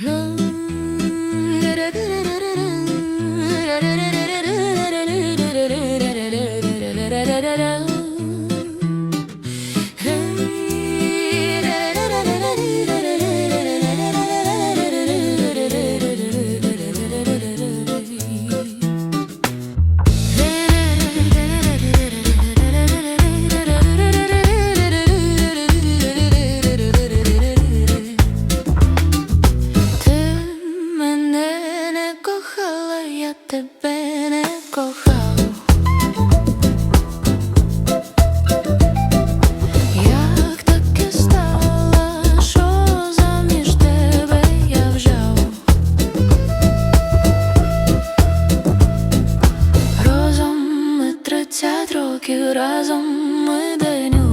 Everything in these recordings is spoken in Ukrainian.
哼 я тебе не кохав. Як таке стало, що заміж тебе я вжав? Розом ми тридцять років разом ми деню.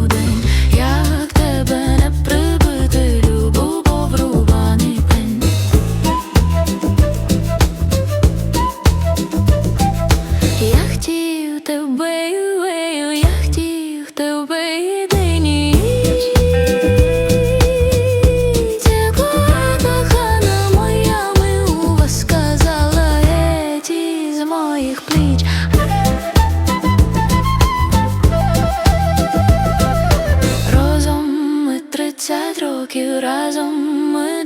років разом ми.